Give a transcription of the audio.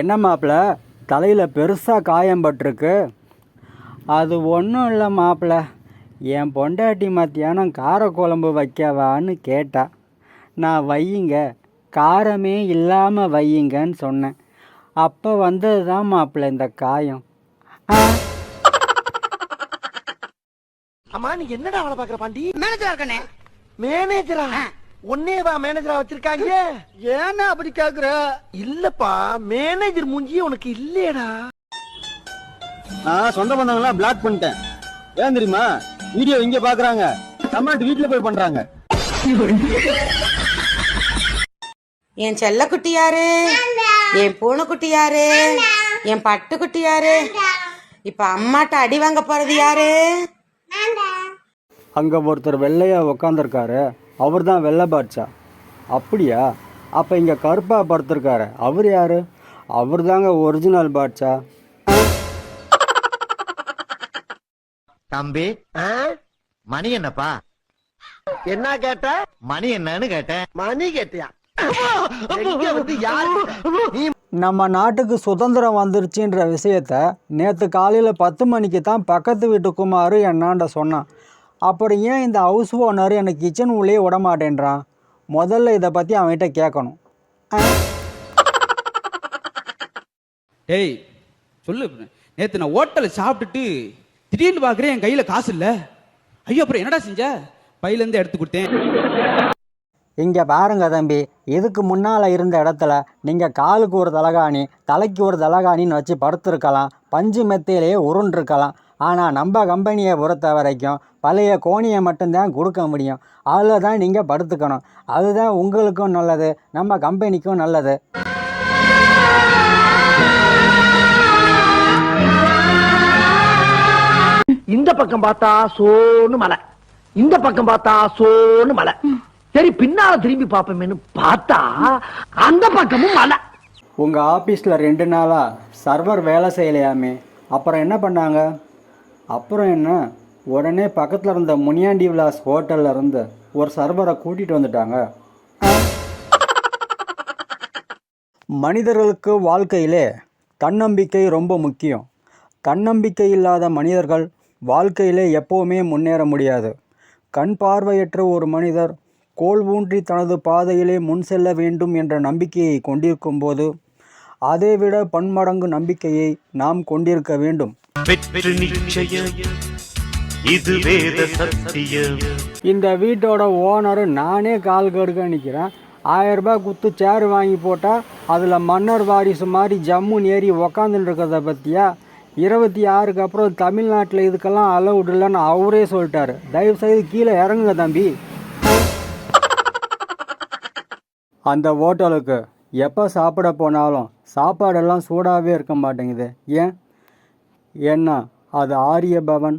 என்ன மாப்பிள்ள தலையில் பெருசாக காயம் பட்டிருக்கு. அது ஒன்றும் இல்லை மாப்பிள்ள என் பொண்டாட்டி மத்தியானம் காரக்குழம்பு வைக்கவான்னு கேட்டா. நான் வையுங்க. காரமே இல்லாமல் வையுங்கன்னு சொன்னேன். அப்போ வந்தது தான் மாப்பிள்ள இந்த காயம். அம்மா நீ என்னடா வேலை பாக்குற பாண்டி? மேனேஜரா இருக்கனே. மேனேஜரா ஒன்னேவா மேனேஜரா வச்சிருக்காங்க? ஏன்னா அப்படி கேக்குற? இல்லப்பா மேனேஜர் மூஞ்சியே உனக்கு இல்லையடா. நான் சொந்த பந்தங்களாம் பிளாக் பண்ணிட்டேன். ஏன் தெரியுமா? வீடியோ இங்க பாக்குறாங்க. கமெண்ட் வீட்டுல போய் பண்றாங்க. என் செல்லக்குட்டி யாரு? என் பூனைக்குட்டி யாரு? என் பட்டுக்குட்டி யாரு? இப்ப அம்மாட்ட அடி வாங்க போறது யாரு? அங்கே ஒருத்தர் வெள்ளையா உக்காந்துருக்காரு. அவர் தான் வெள்ளை பாட்சா அப்படியா? அப்போ இங்கே கருப்பாக படுத்திருக்காரு. அவர் யாரு? அவர் தாங்க ஒரிஜினல் பாட்சா தம்பி? மணி என்னப்பா? என்ன கேட்ட? மணி என்னன்னு கேட்டேன். மணி கேட்டியா? எங்க வந்து யாரு? நீ நம்ம நாட்டுக்கு சுதந்திரம் வந்துருச்சுன்ற விஷயத்த நேற்று காலையில் பத்து மணிக்கு தான் பக்கத்து வீட்டு குமார் என்னாண்ட சொன்னான். அப்புறம் ஏன் இந்த ஹவுஸ் ஓனர் எனக்கு கிச்சன் உள்ளே விட மாட்டேன்றான் முதல்ல இதை பற்றி அவன்கிட்ட கேட்கணும். டேய் சொல்லு. நேற்று நான் ஹோட்டலில் சாப்பிட்டுட்டு திடீர்னு பார்க்குறேன் என் கையில் காசு இல்லை. ஐயோ அப்புறம் என்னடா செஞ்ச? பையிலேருந்து எடுத்து கொடுத்தேன். இங்கே பாருங்க தம்பி இதுக்கு முன்னால் இருந்த இடத்துல நீங்கள் காலுக்கு ஒரு தலகாணி தலைக்கு ஒரு தலகாணின்னு வச்சு படுத்திருக்கலாம் பஞ்சு மெத்தையிலேயே உருண்டிருக்கலாம். ஆனால் நம்ம கம்பெனியை பொறுத்த வரைக்கும் பழைய கோணியை மட்டும்தான் கொடுக்க முடியும். அதில் தான் நீங்கள் படுத்துக்கணும். அதுதான் உங்களுக்கும் நல்லது நம்ம கம்பெனிக்கும் நல்லது. இந்த பக்கம் பார்த்தா சோன்னு மலை இந்த பக்கம் பார்த்தா சோன்னு மலை சரி பின்னால திரும்பி பாப்போமேன்னு பார்த்தா அந்த பக்கமும் மலை உங்கள் ஆஃபீஸில் ரெண்டு நாளாக சர்வர் வேலை செய்யலையாமே. அப்புறம் என்ன பண்ணாங்க? அப்புறம் என்ன? உடனே பக்கத்தில் இருந்த முனியாண்டி விலாஸ் ஹோட்டலில் இருந்து ஒரு சர்வரை கூட்டிகிட்டு வந்துட்டாங்க. மனிதர்களுக்கு வாழ்க்கையிலே தன்னம்பிக்கை ரொம்ப முக்கியம். தன்னம்பிக்கை இல்லாத மனிதர்கள் வாழ்க்கையிலே எப்போவுமே முன்னேற முடியாது. கண் பார்வையற்ற ஒரு மனிதர் கோல் ஊன்றி தனது பாதையிலே முன் செல்ல வேண்டும் என்ற நம்பிக்கையை கொண்டிருக்கும் போது அதைவிட பன்மடங்கு நம்பிக்கையை நாம் கொண்டிருக்க வேண்டும். வெற்றி நிச்சயம் இது வேத சத்தியம். இந்த வீட்டோட ஓனர் நானே கால் கடுக்க நிற்கிறேன் ஆயிரம் ரூபாய் குத்து சேர் வாங்கி போட்டால் அதில் மன்னர் வாரிசு மாதிரி ஜம்முன்னு ஏறி உக்காந்துட்டு இருக்கிறத பற்றியா இருபத்தி ஆறுக்கு அப்புறம் தமிழ்நாட்டில் இதுக்கெல்லாம் அலவுட் இல்லைன்னு அவரே சொல்லிட்டாரு. தயவு செய்து கீழே இறங்குங்க தம்பி. அந்த ஹோட்டலுக்கு எப்போ சாப்பிட போனாலும் சாப்பாடெல்லாம் சூடாகவே இருக்க மாட்டேங்குது. ஏன்? ஏன்னா அது ஆரிய பவன்